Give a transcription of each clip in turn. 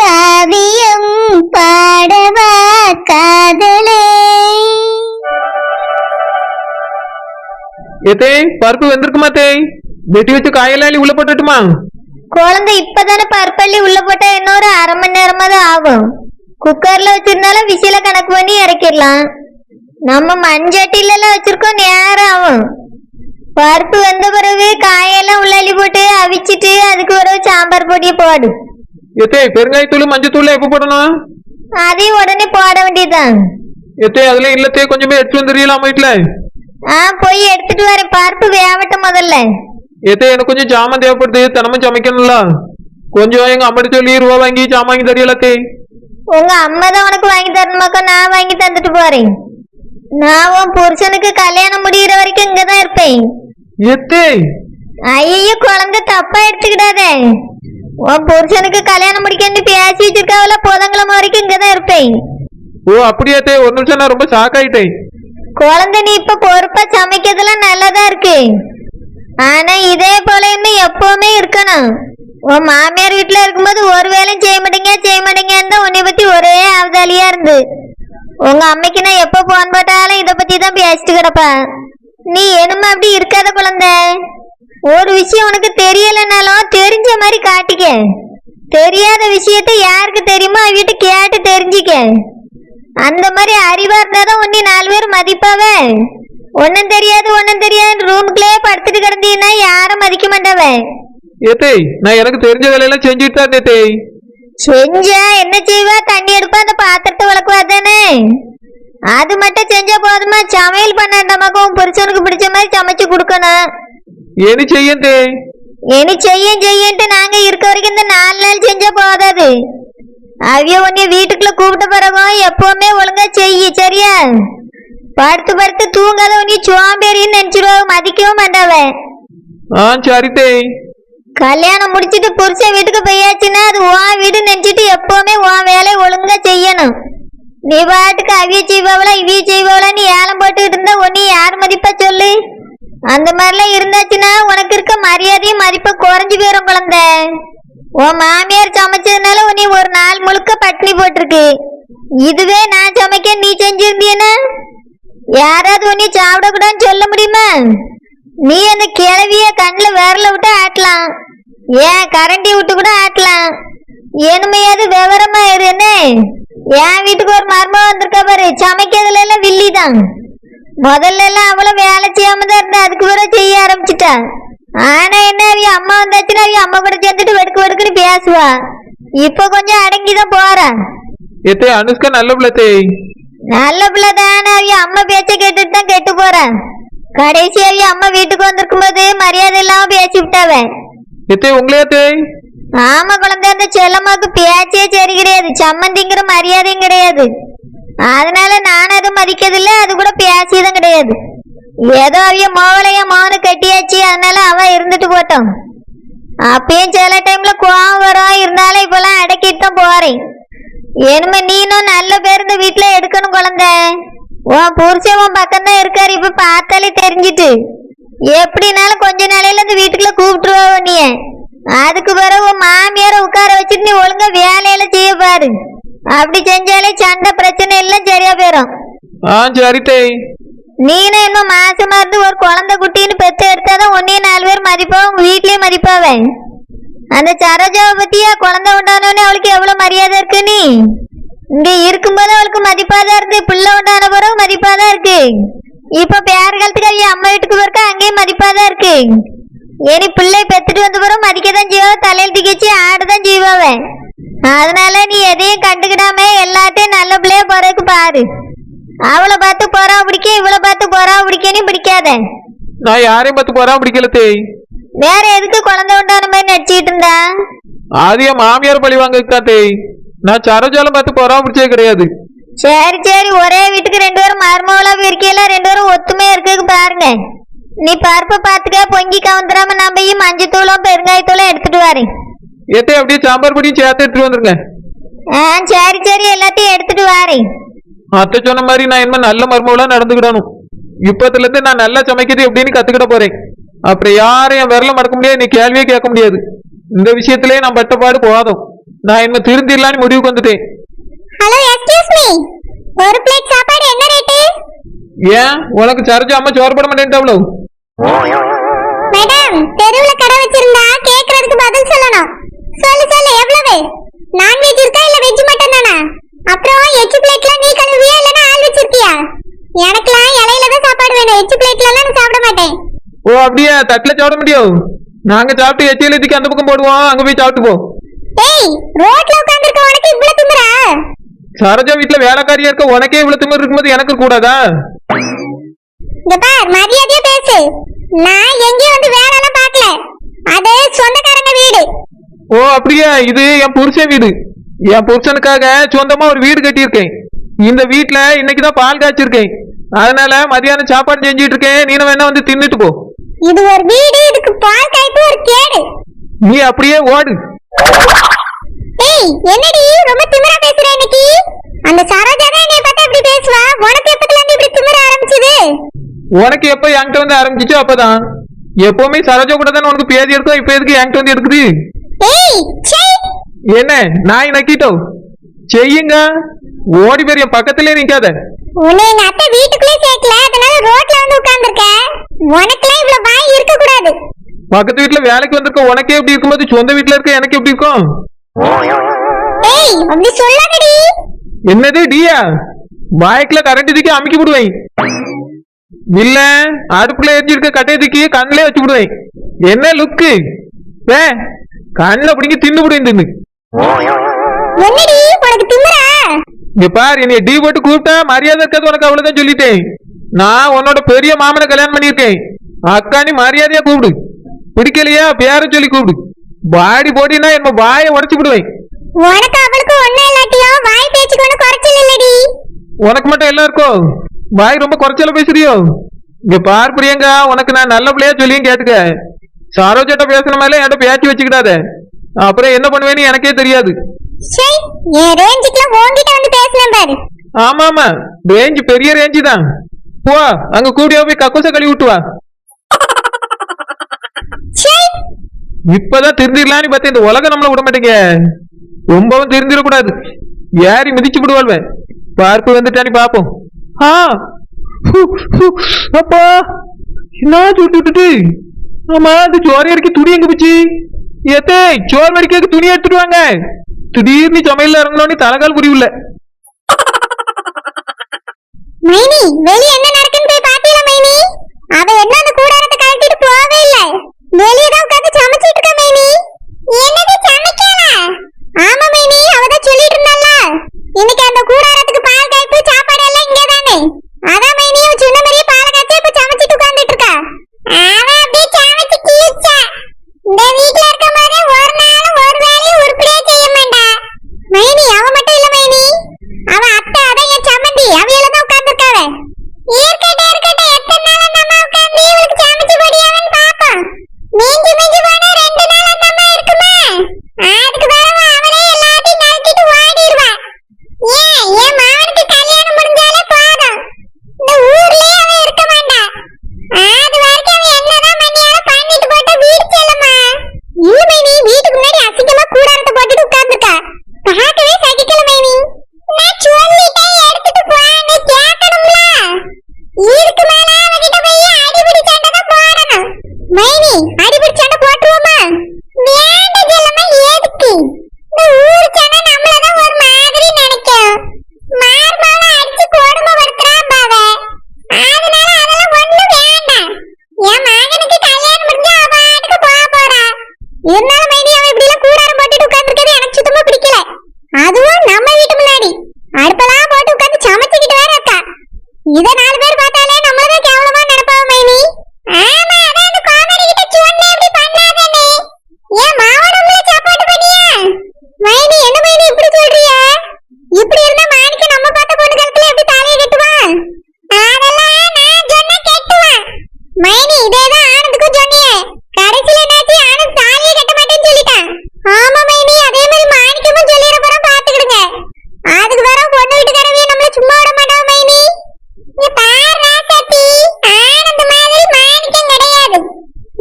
காவியம் பாடவா காதலே. ஏத்தே பருப்பு வெந்திருக்குமா தேய்? வெட்டி வச்சு காயெல்லாம் அள்ளி உள்ள போட்டுட்டுமா? குழந்தை இப்பதானே பற்பள்ளி உள்ள போட்டா இன்னொரு அரை மணி நேரமா தான் ஆகும். குக்கர்ல வச்சிருந்தாலும் விசில கணக்கு பண்ணி இறக்கிடலாம். நம்ம மண்சட்டில எல்லாம் வச்சிருக்கோம் நேரம் ஆகும். பருப்பு வெந்த பிறகு காயெல்லாம் உள்ளாளி போட்டு அவிச்சிட்டு அதுக்கு ஒரு சாம்பார் பொடியை போடு. ஏத்தே பெருங்காயத்தூள் மஞ்சத்தூள் எப்ப போடணும்? அதையும் உடனே போட வேண்டியதுதான். ஏத்தே அதுல இல்லத்தே கொஞ்சமே எடுத்து வந்துடுறீங்களா வீட்டுல ஆ போய் எடுத்துட்டு வரேன் பருப்பு வேவட்டும் முதல்ல. ஏத்தே எனக்கு கொஞ்சம் ஜாமான் தேவைப்படுது தினமும் சமைக்கணும்ல. கொஞ்சம் எங்க அம்மாட்ட சொல்லி ரூபா வாங்கி ஜாமான் வாங்கி தரீங்களா தே உங்க அம்மா தான் உனக்கு வாங்கி தரணுமாக்கா நான் வாங்கி தந்துட்டு போறேன். நான் உன் புருஷனுக்கு கல்யாணம் முடியிற வரைக்கும் இங்கதான் இருப்பேன். ஏத்தே ஐயோ குழந்தை தப்பா எடுத்துக்கிடாதே. உன் புருஷனுக்கு கல்யாணம் முடிக்கன்னு பேசி வச்சிருக்காவில புதன்கிழமை வரைக்கும் இங்கதான் இருப்பேன். ஓ அப்படியா தே ஒரு நிமிஷம் நான் ரொம்ப ஷாக் ஆயிட்டேன். குழந்தை நீ இப்ப பொறுப்பா சமைக்கிறதுலாம் நல்லதா இருக்கு. ஆனா இதே போல இன்னும் எப்பவுமே இருக்கணும். உன் மாமியார் வீட்டுல இருக்கும்போது ஒரு வேலையும் செய்ய மாட்டீங்க செய்ய மாட்டீங்கன்னு தான் உன்னை பத்தி ஒரே அவதாலியா இருந்து. உங்க அம்மைக்கு நான் எப்ப போன் போட்டாலும் இத பத்தி தான் பேசிட்டு கிடப்பா நீ என்னமா அப்படி இருக்காத குழந்தை? ஒரு விஷயம் உனக்கு தெரியலனாலும் தெரிஞ்ச மாதிரி காட்டிக்க. தெரியாத விஷயத்த யாருக்கு தெரியுமோ அவகிட்ட கேட்டு தெரிஞ்சுக்க. அந்த மாதிரி அறிவா இருந்தாதான் உன்னை நாலு பேர் மதிப்பாவே? ஒன்னும் தெரியாது ஒன்னும் தெரியாது ரூமுக்குள்ளே படுத்துட்டு கிடந்தீங்கன்னா யாரும் மதிக்க மாட்டாவே? ஏத்தே நான் எனக்கு தெரிஞ்ச வேலையெல்லாம் செஞ்சுட்டு தான் தேய். செஞ்சா என்ன செய்வா? தண்ணி எடுப்பா அந்த பாத்திரத்தை விளக்குவா தானே? அது மட்டும் செஞ்சா போதுமா? சமையல் பண்ணாண்டமாக்கும் புருஷனுக்கு பிடிச்ச மாதிரி சமைச்சு கொடுக்கணும். ஏனி செய்யும் தேய் இனி செய்யும் செய்யன்ட்டு நாங்க இருக்க வரைக்கும் இந்த நாலு நாள் செஞ்சா போதாது. அவிய உன்னைய வீட்டுக்குள்ள கூப்பிட்ட பிறகும் எப்பவுமே ஒழுங்கா செய்யி சரியா? படுத்து படுத்து தூங்காத உன்னைய சோம்பேறின்னு நினைச்சிருவாங்க மதிக்கவும் மாட்டாவே. ஆ கல்யாணம் முடிச்சிட்டு புருஷன் வீட்டுக்கு போயாச்சுன்னா அது உன் வீடு நினைச்சிட்டு எப்பவுமே உன் வேலையை ஒழுங்கா செய்யணும். நீ பாட்டுக்கு அவிய செய்வாவளா இவிய செய்வாவளா நீ ஏலம் போட்டுக்கிட்டு இருந்தா உன்னை யார் மதிப்பா சொல்லு? அந்த மாதிரிலாம் இருந்தாச்சுன்னா உனக்கு இருக்க மரியாதையும் மதிப்பு குறைஞ்சு போயிரும் குழந்தை. உன் மாமியார் சமைச்சதுனால உன்னை ஒரு நாள் முழுக்க பட்டினி போட்டிருக்கு. இதுவே நான் சமைக்க நீ செஞ்சிருந்தீன்னா யாராவது உன்னை சாப்பிடக்கூடாதுன்னு சொல்ல முடியுமா? நீ அந்த கிழவிய கண்ணில் விரல விட்டு ஆட்டலாம். ஏன் கரண்டி விட்டு கூட ஆட்டலாம். ஏனுமையாவது விவரமா இரு என் வீட்டுக்கு ஒரு மர்மம் வந்திருக்க பாரு. சமைக்கிறதுல எல்லாம் வில்லி தான் முதல்ல எல்லாம் அவளும் வேலை செய்யாம தான் இருந்தா அதுக்கு பிறகு செய்ய ஆரம்பிச்சிட்டா. ஆனா என்ன அவிய அம்மா வந்தாச்சுன்னா அவிய அம்மா கூட சேர்ந்துட்டு வெடுக்கு வெடுக்குன்னு பேசுவா. இப்ப கொஞ்சம் அடங்கி தான் போறா. ஏத்தே அனுஷ்கா நல்ல பிள்ளை நல்ல பிள்ளை தானே. அவிய அம்மா பேச்ச கேட்டுட்டு தான் கெட்டு போறா. கடைசி அவிய அம்மா வீட்டுக்கு வந்திருக்கும் போது மரியாதை இல்லாம பேசி விட்டாவே. ஏத்தே உங்களே தேய் ஆமா குழந்தை அந்த செல்லம்மாக்கு பேச்சே சரி கிடையாது. சம்மந்திங்கிற மரியாதையும் கிடையாது. அதனால நான் அது மதிக்கிறதில்ல அது கூட பேசியதும் கிடையாது. ஏதோ அவன் மோவலைய மோனு கட்டியாச்சு அதனால அவன் இருந்துட்டு போட்டோம் அப்பயும் சில டைம்ல கோவம் வரும் இருந்தாலும் இப்பெல்லாம் அடக்கிட்டு தான் போறேன் இனிமே நீனும் நல்ல பேர் இந்த வீட்டுல எடுக்கணும் குழந்தை. உன் புருஷன் உன் பக்கம்தான் இருக்காரு இப்ப பார்த்தாலே தெரிஞ்சிட்டு. எப்படினாலும் கொஞ்ச நாளையில இந்த வீட்டுக்குள்ள கூப்பிட்டுருவா நீ அதுக்கு பிறகு உன் மாமியார உட்கார வச்சுட்டு நீ ஒழுங்கா வேலையெல்லாம் செய்ய பாரு. அப்படி செஞ்சாலே சண்டை பிரச்சனை எல்லாம் சரியா போயிடும் ஆ சரி தேய் நீனும் இன்னும் மாசமா இருந்து ஒரு குழந்தை குட்டின்னு பெத்து எடுத்தாதான் உன்னையும் நாலு பேர் மதிப்பா உங்க வீட்லயே மதிப்பாவே. அந்த சரோஜாவை பத்தியா குழந்தை உண்டானோடனே அவளுக்கு எவ்வளவு மரியாதை இருக்கு நீ? இங்க இருக்கும்போது அவளுக்கு மதிப்பாதான் இருந்து பிள்ளை உண்டான பிறகு மதிப்பாதான் இருக்கு? இப்ப பேர் காலத்துக்கு அவங்க அம்மா வீட்டுக்கு போயிருக்கா அங்கேயும் மதிப்பாதான் இருக்கு? இனி பிள்ளை பெத்துட்டு வந்த பிறகு மதிக்கதான் செய்வா தலையில் திக்கிச்சு ஆடுதான் செய்வாவே. அதனால நீ எதையும் கண்டுக்கிடாம எல்லாத்தையும் நல்ல பிள்ளைய போறதுக்கு பாரு. அவளை பார்த்து போறா பிடிக்கும் இவளை பார்த்து போறா பிடிக்கணும் பிடிக்காத. நான் யாரையும் பார்த்து போறான் பிடிக்கல தேய். வேற எதுக்கு குழந்தை உண்டான மாதிரி நடிச்சிட்டு இருந்தா? அது என் மாமியார் பழி வாங்கக்கா தேய். நான் சரோஜாலம் பார்த்து போறான் பிடிச்சது கிடையாது. சரி சரி ஒரே வீட்டுக்கு ரெண்டு பேரும் மருமகளா இருக்கீங்களா ரெண்டு பேரும் ஒத்துமையா இருக்கு பாருங்க. நீ பருப்பை பார்த்துக்க பொங்கி கவுந்துராம நான் போய் மஞ்சத்தூளும் பெருங்காயத்தூளும் எடுத்துட்டு வரேன். ஏத்தே அப்படியே சாம்பார் பொடியும் சேர்த்து எடுத்துட்டு வந்துருங்க. ஆ சரி சரி எல்லாத்தையும் எடுத்துட்டு வரேன். அத்தை சொன்ன மாதிரி நான் இனிமே நல்ல மருமகளா நடந்துக்கிடணும். இப்பத்துல இருந்து நான் நல்லா சமைக்கிறது எப்படின்னு கத்துக்கிட போறேன். அப்புறம் யாரும் என் விரல மடக்க முடியாது நீ கேள்வியே கேட்க முடியாது. இந்த விஷயத்திலே நான் பட்ட பாடு போதும் நான் என்ன திருந்திடலான்னு முடிவுக்கு வந்துட்டேன். ஹலோ எக்ஸ்கியூஸ் மீ ஒரு பிளேட் சாப்பாடு என்ன ரேட்டு ஏன்? உனக்கு சரிஞ்சு அம்மா சோறு போட மாட்டேன்ட்டாவளோ மேடம் தெருவுல கடை வச்சிருந்தா கேக்குறதுக்கு பதில் சொல்லணும். சொல்லு சொல்லு எவ்வளவு? நான்வெஜ் இருக்கா இல்ல வெஜ் மட்டும் தானா? அப்புறம் எச்சு பிளேட்ல நீ கழுவியா இல்லனா ஆள் வச்சிருக்கியா? எனக்குலாம் இலையில தான் சாப்பாடு வேணும். எச்சு பிளேட்ல எல்லாம் நான் சாப்பிட மாட்டேன். ஓ அப்படியா? தட்டுல சாப்பிட முடியும். நாங்க சாப்பிட்டு எச்சியில் எத்திக்கு அந்த பக்கம் போடுவோம். அங்க போய் சாப்பிட்டு போ. டேய் ரோட்ல உட்கார்ந்திருக்க உனக்கு இவ்வளவு திமிரா? சரோஜா வீட்டுல வேலைக்காரியா இருக்க உனக்கே இவ்வளவு திமிரு இருக்கும்போது எனக்கு கூடாதா? இங்க பார் மரியாதையா பேசு. நான் எங்கேயும் வந்து வேலைலாம் பார்க்கல. அது சொந்தக்காரங்க வீடு. ஓ அப்படியா? இது என் புருஷன் வீடு. என் புருஷனுக்காக சொந்தமா ஒரு வீடு கட்டியிருக்கேன். இந்த வீட்டுல இன்னைக்கு தான் பால் காய்ச்சிருக்கேன். அதனால மதியானம் சாப்பாடு செஞ்சுட்டு இருக்கேன் நீனும் வேணா வந்து தின்னுட்டு போ. இது ஒரு வீடு இதுக்கு பால் காய்ப்பு ஒரு கேடு. நீ அப்படியே ஓடு. ஏய் என்னடி? ரொம்ப திமிரா பேசுற இன்னைக்கு? அந்த சரோஜா தான் என்னைய பார்த்தா இப்படி பேசுவா? உனக்கு எப்பத்துல இருந்து இப்படி திமிர ஆரம்பிச்சது? உனக்கு எப்ப என்கிட்ட வந்து ஆரம்பிச்சிச்சோ அப்பதான். எப்பவுமே சரோஜா கூட தானே உனக்கு பேதி எடுக்கும் இப்ப எதுக்கு என்கிட்ட வந்து எடுக்குது? என்ன நாய் நக்கிட்டோம் செய்யுங்க. ஓடி பேர் என் பக்கத்திலே நிக்காத. உன்னை எங்க அத்தை வீட்டுக்குள்ளே சேர்க்கல அதனால ரோட்ல வந்து உட்கார்ந்திருக்க. உனக்குலாம் இவ்வளவு வாய் இருக்க கூடாது பக்கத்து வீட்டுல வேலைக்கு வந்திருக்க உனக்கே எப்படி இருக்கும்போது சொந்த வீட்டுல இருக்க எனக்கு எப்படி இருக்கும்? ஏய் அப்படி சொல்லாதடி. என்னது டியா? வாய்க்குல கரண்ட் தூக்கி அமுக்கி விடுவேன். இல்ல அடுப்புல எரிஞ்சிருக்க கட்டையை தூக்கி கண்ணிலே வச்சு விடுவேன். என்ன லுக்கு வே கண்ணில் பிடிங்க தின்னு விடுவேன் தின்னு என்னடி உனக்கு திமிரா இங்க பாரு என்னைய டீ போட்டு கூப்பிட்டா மரியாதை இருக்காது உனக்கு அவ்வளவுதான் சொல்லிட்டேன். நான் உன்னோட பெரிய மாமனை கல்யாணம் பண்ணியிருக்கேன். அக்கா நீ மரியாதையா கூப்பிடு. பிடிக்கலையா? பேர சொல்லி கூப்பிடு. வாடி போடினா என்ன வாயை உடைச்சு விடுவேன். உனக்கு அவளுக்கு வாய் பேச்சுக்கு ஒண்ணு குறைச்சல் இல்லடி. உனக்கு மட்டும் எல்லாம் இருக்கோ? வாய் ரொம்ப குறைச்சல பேசுறியோ? இங்க பார் பிரியங்கா உனக்கு நான் நல்ல பிள்ளையா சொல்லியும் கேட்டுக்க. சரோஜாட்ட பேசுன மேல என்கிட்ட பேச்சு வச்சுக்கிடாத. அப்புறம் என்ன பண்ணுவேன்னு எனக்கே தெரியாது. ஆமா ஆமா. ரேஞ்சு பெரிய ரேஞ்சு தான். போ அங்க கூடிய போய் கக்கூச கழுவி விட்டு வா. இப்பதான் திருந்திடலான்னு பார்த்தேன். இந்த உலகம் நம்மள விட மாட்டேங்க. ரொம்பவும் திருந்திடக்கூடாது. ஏறி மிதிச்சு விடுவாள்வேன் பார்ப்பு வந்துட்டானு பாப்போம் ஆ. அப்பா என்ன சுட்டு விட்டுட்டு? ஆமா அது சோறு இறக்கி துணி எங்க போச்சு? ஏத்தே சோறு வடிக்க துணி எடுத்துட்டு வாங்க. திடீர்னு சமையல்ல இறங்கணும்னு தலைகால் புரியவில்லை மைனி வெளிய என்ன நடக்குன்னு போய் பாத்தீங்களா மைனி அவ என்ன அந்த கூடாரத்தை கழட்டிட்டு போவே இல்ல வெளிய தான் உட்கார்ந்து சமைச்சிட்டு இருக்கா மைனி என்னது சமைக்கல ஆமா மைனி அவ தான் சொல்லிட்டு இருந்தால இன்னைக்கு அந்த கூடாரத்துக்கு பால் காய்ப்பு சாப்பாடு எல்லாம் இங்கே தானே அதான் மைனி அவ சொன்ன மாதிரியே பால் காய்ச்சி இப்ப சமைச்சிட்டு உட்கார்ந்துட்டு இருக்கா அவ அப்படியே சமைச்சு கீழ்ச்சா இந்த வீட்ல இருக்கும் போது ஒரு நாளும் ஒரு வேலையும் உருப்படியா செய்ய மாட்டா மைனி அவ மட்டும் இல்ல மைனி அவ அத்தை அதான் என் சம்மந்தி அவியல தான் உட்கார்ந்துருக்காவ இருக்கட்டும் இருக்கட்டும் எத்தனை நாள் அந்த அம்மா உட்கார்ந்து இவளுக்கு சமைச்சு போடியாவன்னு பாப்போம் மிஞ்சி மிஞ்சி போனா ரெண்டு நாள் அந்த அம்மா இருக்குமா அதுக்கு பிறகு அவளே எல்லாத்தையும் நறுக்கிட்டு ஓடிடுவா ஏன் என் மாவனுக்கு கல்யாணம் முடிஞ்சாலே போதும் இந்த ஊர்லயே அவ இருக்க மாட்டா அது வரைக்கும் அவ என்னதான் பண்ணியாலும் பண்ணிட்டு போட்டா வீடு செல்லுமா இல்ல மைனி வீட்டுக்கு முன்னாடி அசிங்கமா கூடாரத்தை போட்டுட்டு உட்கார்ந்துருக்கா பார்க்கவே சகிக்கல மைனி நான் சொல்லிட்டேன் எடுத்துட்டு போங்க கேட்கணும்ல இதுக்கு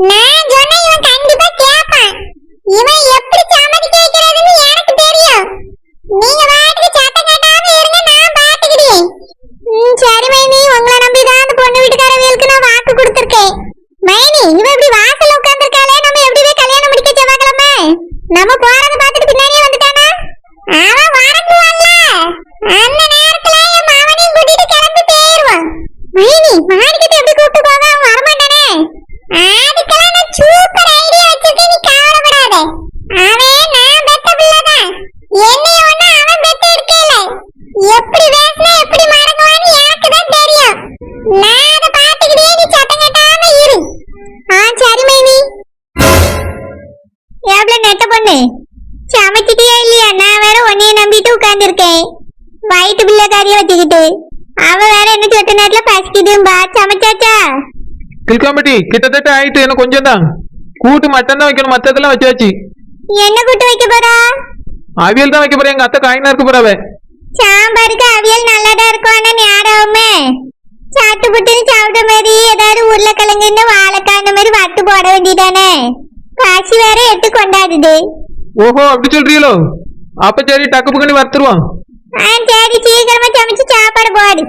நான் சொன்ன இவன் எப்படி சம்மதி கேட்கிறதுன்னு தெரியும். நீங்க வாட்டுக்கு சத்தம் கட்டாம இருங்க நான் பாத்துக்கிட்டேன் ம் உங்களை நம்பி தான் அந்த பொண்ணு வீட்டுக்காரவங்களுக்கு நான் வாக்கு கொடுத்துருக்கேன். மைனி இவன் இப்படி வாசல்ல உட்கார்ந்துருக்காளே நம்ம எப்படி கல்யாணம் முடிக்க செவ்வாய்க்கிழமை? நம்ம வச்சுக்கிட்டு அவ வேற என்ன சொட்ட நேரத்துல பசிக்குதும்பா. சமைச்சாச்சா? கில்காம்பட்டி கிட்டத்தட்ட ஆயிட்டு எனக்கு கொஞ்சம் தான் கூட்டு மட்டன் தான் வைக்கணும். மத்ததெல்லாம் வச்சாச்சு என்ன கூட்டு வைக்க போறா? அவியல் தான் வைக்க போறேன். எங்க அத்தை காயினா இருக்க போறாவ. சாம்பாருக்கு அவியல் நல்லாதான் இருக்கும். ஆனா நேரமே சாட்டு புட்டுன்னு சாப்பிட்ட மாதிரி ஏதாவது உருளைக்கிழங்கு இந்த வாழைக்காய் இந்த மாதிரி வட்டு போட வேண்டியதானே. பசி வேற எட்டு கொண்டாடுது. ஓஹோ அப்படி சொல்றீங்களோ? அப்ப சரி டக்கு புக்கணி வறுத்துருவோம். ஆ சரி சீக்கிரமா சமைச்சு சாப்பாடு போடு